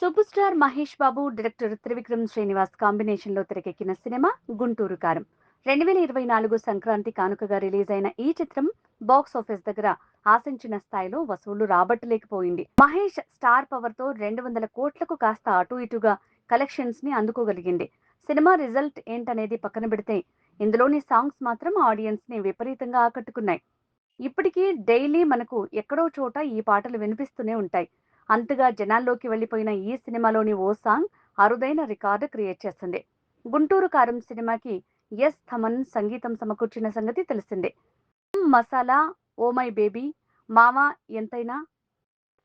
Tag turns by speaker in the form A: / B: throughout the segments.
A: Super star Mahesh Babu director Trivikram Srinivas కాంబినేషన్లో తెరకెక్కిన cinema Guntur కారం. రెండు వేల ఇరవై నాలుగు సంక్రాంతి కానుకగా రిలీజ్ అయిన ఈ చిత్రం బాక్స్ ఆఫీస్ దగ్గర ఆశించిన స్థాయిలో వసూళ్ళు రాబట్టలేకపోయింది. మహేష్ స్టార్ పవర్తో రెండు వందల కోట్లకు కాస్త అటు ఇటుగా కలెక్షన్స్ని అందుకోగలిగింది. సినిమా రిజల్ట్ ఏంటనేది పక్కన పెడితే ఇందులోని సాంగ్స్ మాత్రం ఆడియన్స్ని విపరీతంగా ఆకట్టుకున్నాయి. ఇప్పటికీ డైలీ మనకు ఎక్కడో చోట ఈ పాటలు వినిపిస్తూనే ఉంటాయి. అంతగా జనాల్లోకి వెళ్ళిపోయిన ఈ సినిమాలోని ఓ సాంగ్ అరుదైన రికార్డు క్రియేట్ చేస్తుంది. గుంటూరు కారం సినిమాకి ఎస్ థమన్ సంగీతం సమకూర్చిన సంగతి తెలిసిందే. మసాలా ఓ మై బేబీ మామ ఎంతైనా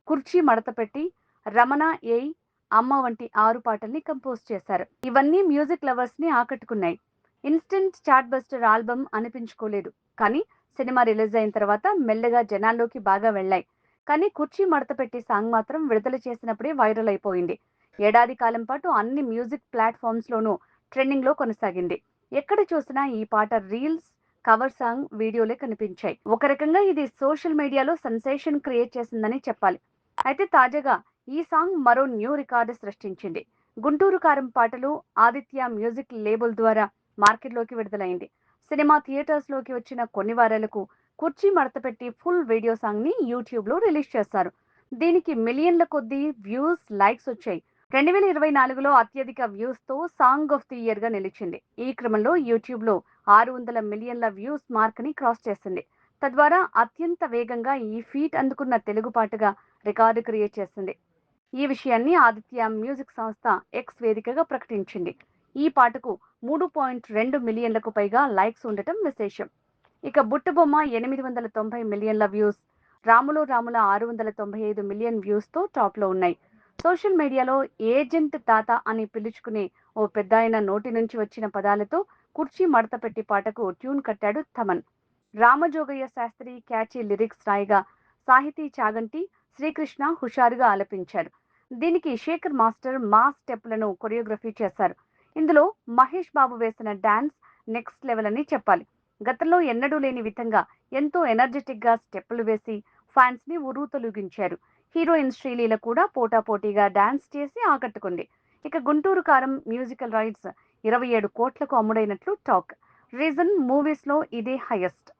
A: కుర్చీ మడత పెట్టి రమణ ఏయ్ అమ్మ వంటి ఆరు పాటల్ని కంపోజ్ చేశారు. ఇవన్నీ మ్యూజిక్ లవర్స్ని ఆకట్టుకున్నాయి. ఇన్స్టెంట్ చాట్ బస్టర్ ఆల్బమ్ అనిపించుకోలేదు. కానీ సినిమా రిలీజ్ అయిన తర్వాత మెల్లగా జనాల్లోకి బాగా వెళ్ళాయి. కానీ కుర్చీ మడత పెట్టి సాంగ్ మాత్రం విడుదల చేసినప్పుడే వైరల్ అయిపోయింది. ఏడాది కాలం పాటు అన్ని మ్యూజిక్ ప్లాట్ఫామ్స్ లోనూ ట్రెండింగ్లో కొనసాగింది. ఎక్కడ చూసినా ఈ పాట రీల్స్ కవర్ సాంగ్ వీడియోలే కనిపించాయి. ఒక రకంగా ఇది సోషల్ మీడియాలో సెన్సేషన్ క్రియేట్ చేసిందని చెప్పాలి. అయితే తాజాగా ఈ సాంగ్ మరో న్యూ రికార్డు సృష్టించింది. గుంటూరు కారం పాటలు ఆదిత్య మ్యూజిక్ లేబుల్ ద్వారా మార్కెట్లోకి విడుదలైంది. సినిమా థియేటర్స్లోకి వచ్చిన కొన్ని వారాలకు కుర్చీ మడతపెట్టి ఫుల్ వీడియో సాంగ్ని యూట్యూబ్లో రిలీజ్ చేశారు దీనికి మిలియన్ల కొద్దీ వ్యూస్ లైక్స్ వచ్చాయి. రెండు వేల ఇరవై నాలుగులో అత్యధిక వ్యూస్తో సాంగ్ ఆఫ్ ది ఇయర్గా నిలిచింది. ఈ క్రమంలో యూట్యూబ్లో ఆరు వందల మిలియన్ల వ్యూస్ మార్క్ని క్రాస్ చేసింది. తద్వారా అత్యంత వేగంగా ఈ ఫీట్ అందుకున్న తెలుగు పాటగా రికార్డు క్రియేట్ చేసింది. ఈ విషయాన్ని ఆదిత్య మ్యూజిక్ సంస్థ ఎక్స్ వేదికగా ప్రకటించింది. ఈ పాటకు మూడు పాయింట్ రెండు మిలియన్లకు పైగా లైక్స్ ఉండటం విశేషం. ఇక బుట్టబొమ్మ ఎనిమిది వందల తొంభై మిలియన్ల వ్యూస్ రాములో రాముల ఆరు వందల తొంభై ఐదు మిలియన్ వ్యూస్తో టాప్లో ఉన్నాయి. సోషల్ మీడియాలో ఏజెంట్ తాత అని పిలుచుకునే ఓ పెద్ద ఆయన నోటి నుంచి వచ్చిన పదాలతో కుర్చీ మడత పెట్టి పాటకు ట్యూన్ కట్టాడు థమన్. రామజోగయ్య శాస్త్రి క్యాచీ లిరిక్స్ రాయిగా సాహితీ చాగంటి శ్రీకృష్ణ హుషారుగా ఆలపించారు. దీనికి శేఖర్ మాస్టర్ మా స్టెప్లను కొరియోగ్రఫీ చేశారు. ఇందులో మహేష్ బాబు వేసిన డాన్స్ నెక్స్ట్ లెవెల్ అని చెప్పాలి. గతంలో ఎన్నడూ లేని విధంగా ఎంతో ఎనర్జెటిక్గా స్టెప్పులు వేసి ఫ్యాన్స్ని ఉరూతలుగించారు హీరోయిన్ శ్రీలీల కూడా పోటాపోటీగా డాన్స్ చేసి ఆకట్టుకుంది. ఇక గుంటూరు కారం మ్యూజికల్ రైట్స్ ఇరవై ఏడు కోట్లకు అమ్ముడైనట్లు టాక్. రీజన్ మూవీస్లో ఇదే హైయెస్ట్.